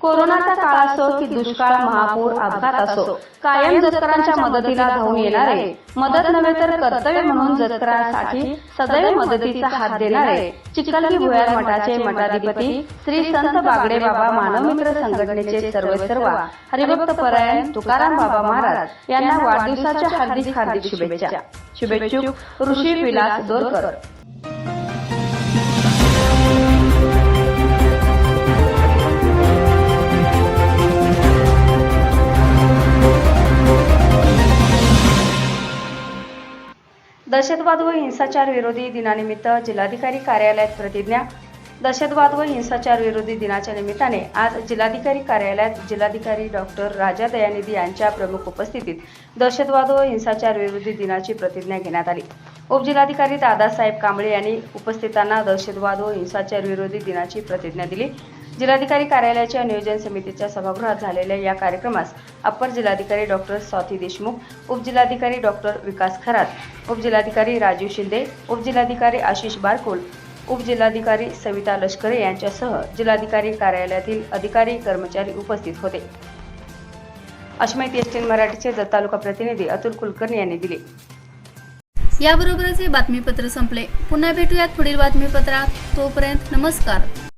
कोरोनाचा काळ असो की दुष्काळ महापूर अपघात असो कायम जतकरांच्या मदतीला धावून येणारे मदत नव्हे तर कर्तव्य म्हणून जतकरांसाठी सदैव मदतीचा हात देणारे चिकलगी भुयार मठाचे मठाधिपती श्री संत बागडे बाबा मानवमित्र संघटनेचे सर्व सर्व हरिभक्त परायण तुकाराम बाबा महाराज यांना वाढदिवसाच्या हार्दिक हार्दिक शुभेच्छा. शुभेच्छुक ऋषी विलास दोरकर. दहशतवाद व हिंसाचार विरोधी दिनानिमित्त जिल्हाधिकारी कार्यालयात प्रतिज्ञा. दहशतवाद व हिंसाचार विरोधी दिनाच्या निमित्ताने आज जिल्हाधिकारी कार्यालयात जिल्हाधिकारी डॉक्टर राजा दयानिधी यांच्या प्रमुख उपस्थितीत दहशतवाद व हिंसाचार विरोधी दिनाची प्रतिज्ञा घेण्यात आली. उपजिल्हाधिकारी दादासाहेब कांबळे यांनी उपस्थितांना दहशतवाद व हिंसाचार विरोधी दिनाची प्रतिज्ञा दिली. जिल्हाधिकारी कार्यालयाच्या नियोजन समितीच्या सभागृहात झालेल्या या कार्यक्रमास अप्पर जिल्हाधिकारी डॉक्टर स्वाती देशमुख उपजिल्हाधिकारी डॉक्टर विकास खरात उपजिल्हाधिकारी राजीव शिंदे उपजिल्हाधिकारी आशिष बारकुल उपजिल्हाधिकारी सविता लष्करे यांच्यासह जिल्हाधिकारी कार्यालयातील अधिकारी कर्मचारी उपस्थित होते. अशी माहिती एस मराठीचे जत तालुका प्रतिनिधी अतुल कुलकर्णी यांनी दिली. याबरोबरच हे बातमीपत्र संपले. पुन्हा भेटूयात पुढील बातमीपत्रात. तोपर्यंत नमस्कार.